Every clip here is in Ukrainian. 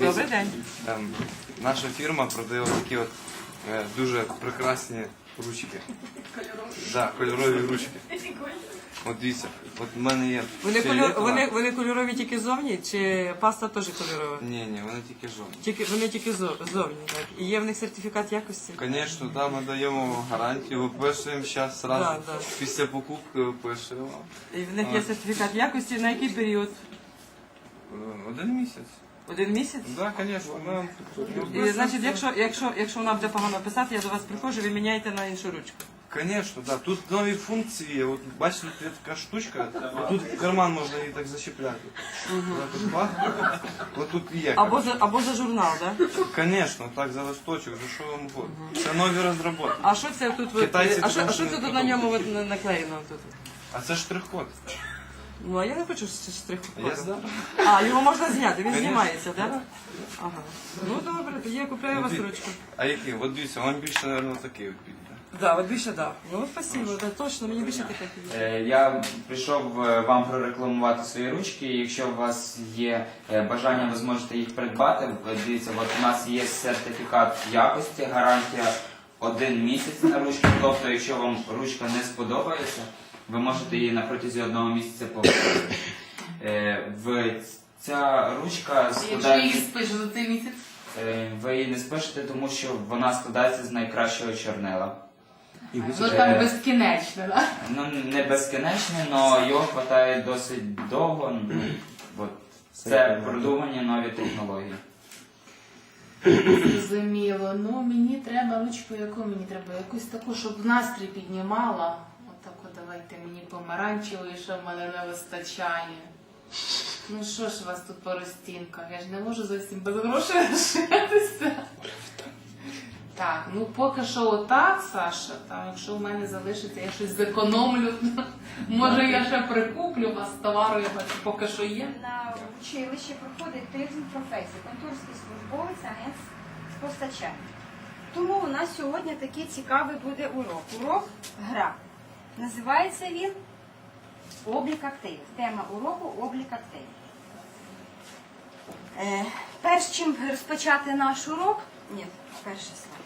Добрий день. Ем, наша фірма продає такі от е, дуже прекрасні ручки. Да, кольорові ручки. От дивіться, от в мене є. Вони, кольор, фіолетова. вони, вони кольорові тільки зовні, чи паста теж кольорова? Ні, ні, вони тільки жовті. Тільки, вони тільки зо- зовні, так. І є в них сертифікат якості? Звісно, да, ми даємо гарантію, виписуємо зараз сразу. Да, да. Після покупки виписуємо. І в них є сертифікат якості на який період? Е, Один місяць. Один місяць? Так, да, звісно, ми І, значить, якщо, якщо, якщо вона буде погано писати, я до вас приходжу, ви міняєте на іншу ручку. Конечно, да. Тут нові функції. От бачите, тут є така штучка. Тут в карман можна її так защепляти. Вона тут бах. От тут є. Або за, або за журнал, так? Конечно, так за листочок, за що вам угодно. Це нові розробки. А що це тут? от- Китайці а що, а тому що що це не тут на ньому от на- наклеєно? Тут? А це штрих-код. Ну, а я не хочу штрих Я знаю. А, його можна зняти, він Конечно. знімається, так? Ага. Ну добре, тоді я купляю вас Ну, ручку. А які? От дивіться, вам більше, мабуть, такий от піде. Да, от більше да. Ну, спасибо, да, точно, мені більше таке підійде. Е, Я прийшов е, вам прорекламувати свої ручки. Якщо у вас є е, бажання, ви зможете їх придбати. Ви Дивіться, от у нас є сертифікат якості, гарантія один місяць на ручку. Тобто, якщо вам ручка не сподобається, ви можете її на протязі одного місяця повторити. Е, В ця ручка Якщо її складається. спиш за цей місяць, е, Ви її не спишете, тому що вона складається з найкращого чорнила. ну там безкінечно, да? Ну, не безкінечне, але його вистачає досить довго. Ну, От. Це продумані нові технології. Зрозуміло. Ну мені треба ручку, яку мені треба? Якусь таку, щоб настрій піднімала. Давайте мені помаранчевої, що в мене не вистачає. Ну що ж у вас тут по розтінках? Я ж не можу зовсім без грошей лишитися. Так, ну поки що отак, Саша. Там, якщо у мене залишиться, я щось зекономлю. Може я ще прикуплю вас товару, я бачу, поки що є. На училищі проходить тиждень професій, конторський службовець, агент з постачання. Тому у нас сьогодні такий цікавий буде урок. Урок гра. Називається він облік активів. Тема уроку облік активів. Е, перш чим розпочати наш урок, ні, перше слово.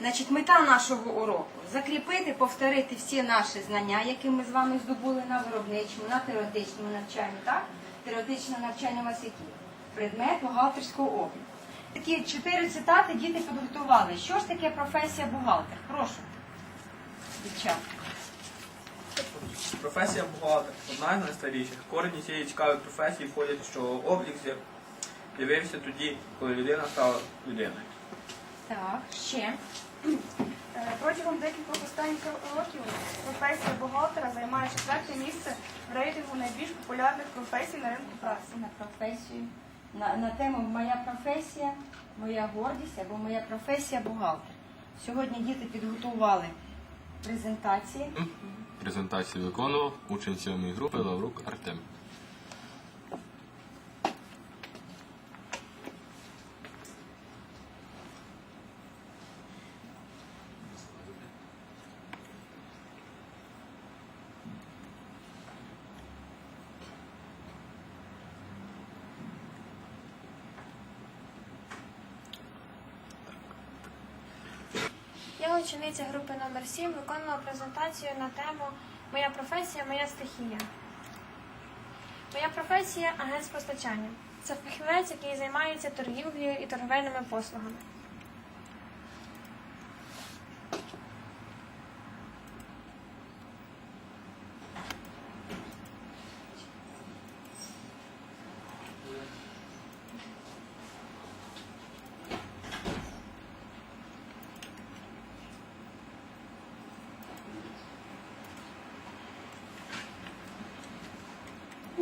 Значить, мета нашого уроку закріпити, повторити всі наші знання, які ми з вами здобули на виробничому, на теоретичному навчанні. Так? Теоретичне навчання у вас які? Предмет бухгалтерського обліку. Такі чотири цитати діти підготували. Що ж таке професія бухгалтер? Прошу. Дівчата. Професія бухгалтер одна з найстаріших. Корені цієї цікавої професії входять, що облік з'яв- з'явився тоді, коли людина стала людиною. Так, ще. Е, Протягом декількох останніх років професія бухгалтера займає четверте місце в рейтингу найбільш популярних професій на ринку праці. на професію, на, на тему Моя професія, моя гордість або моя професія бухгалтер. Сьогодні діти підготували презентації. Презентацію виконував учень сьомої групи Лаврук Артем. Я учениця групи номер 7 виконувала презентацію на тему Моя професія, моя стихія. Моя професія агент з постачання. Це фахівець, який займається торгівлею і торговельними послугами.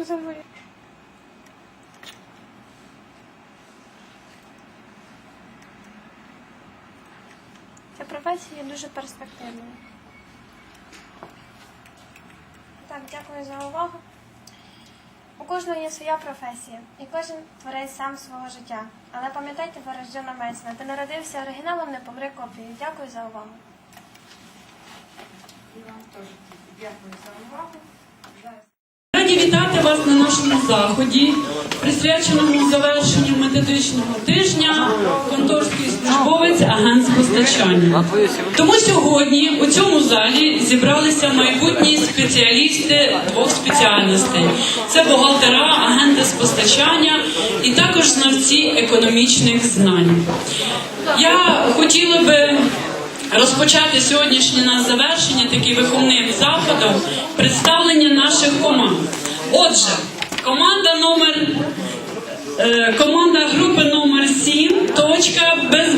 Забули. Ця професія є дуже перспективною. Так, дякую за увагу. У кожного є своя професія, і кожен творець сам свого життя. Але пам'ятайте Ворождена Мейсона, ти народився оригіналом, не помри копією. Дякую за увагу. І вам теж дякую за увагу. Вітати вас на нашому заході, присвяченому завершенню методичного тижня конторський службовець агент з постачання. Тому сьогодні у цьому залі зібралися майбутні спеціалісти двох спеціальностей: це бухгалтера, агенти з постачання і також знавці економічних знань. Я хотіла би розпочати сьогоднішнє на завершення таким виховним заходом представлення наших команд. Отже, команда номер е, команда групи номер 7 точка беззбитковості.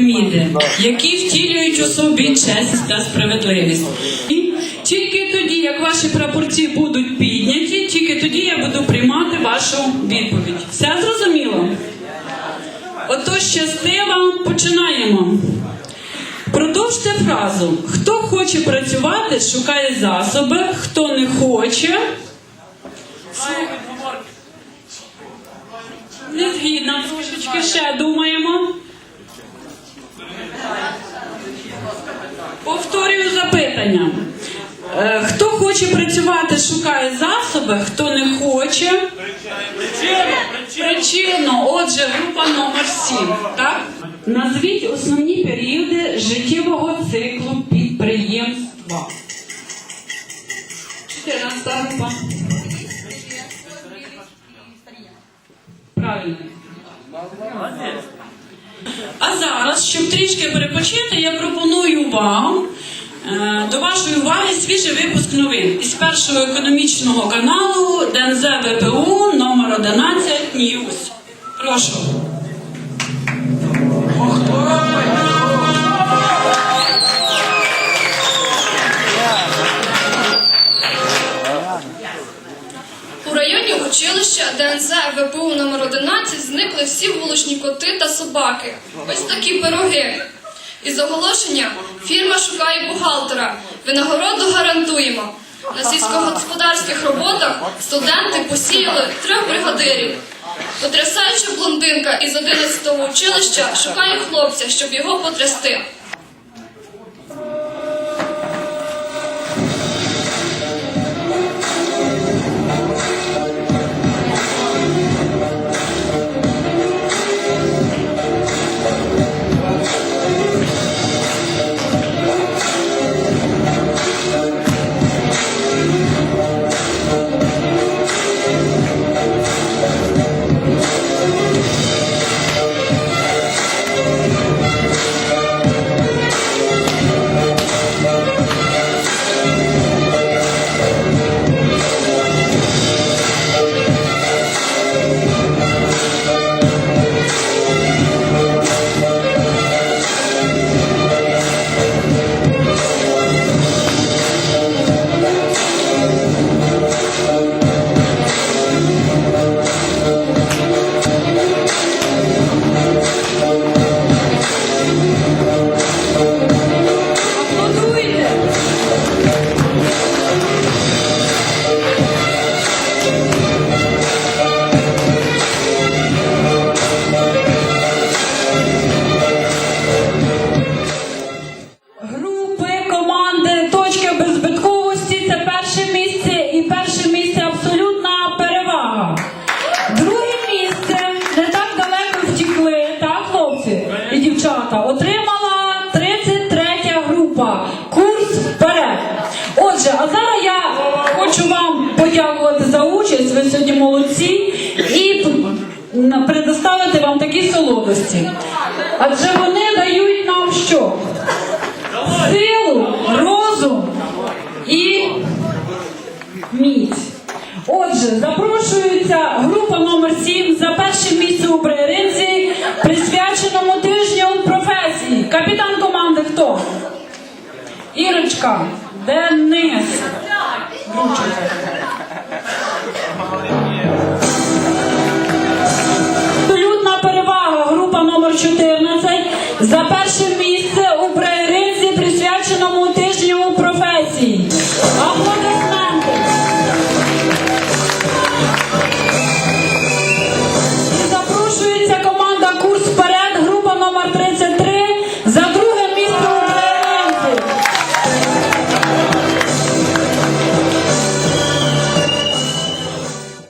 Колеги які втілюють у собі честь та справедливість. І тільки тоді, як ваші прапорці будуть підняті, тільки тоді я буду приймати вашу відповідь. Все зрозуміло? Отож, щасти вам, починаємо. Продовжте фразу. Хто хоче працювати, шукає засоби, хто не хоче. Не згідна трошечки ще думаємо. Запитання. Е, Хто хоче працювати, шукає засоби, хто не хоче. Причину. Отже, група номер 7. Так? Назвіть основні періоди життєвого циклу підприємства. 14 група. Правильно. А зараз, щоб трішки перепочити, я пропоную вам до вашої уваги свіжий випуск новин із першого економічного каналу ДНЗ ВПУ номер 11 Ньюс. Прошу. У районі училища ДНЗ ВПУ номер 11 зникли всі вуличні коти та собаки. Ось такі пироги. Із оголошення фірма шукає бухгалтера. Винагороду гарантуємо. На сільськогосподарських роботах студенти посіяли трьох бригадирів. Потрясаюча блондинка із 11-го училища шукає хлопця, щоб його потрясти. Вам такі солодості. Адже вони дають нам що? силу, розум і міць. Отже, запрошується група номер 7 за перше місце у преринці, присвяченому тижню професії. Капітан команди хто? Ірочка, Денис. 14 за перше місце у преринзі присвяченому тижню професії.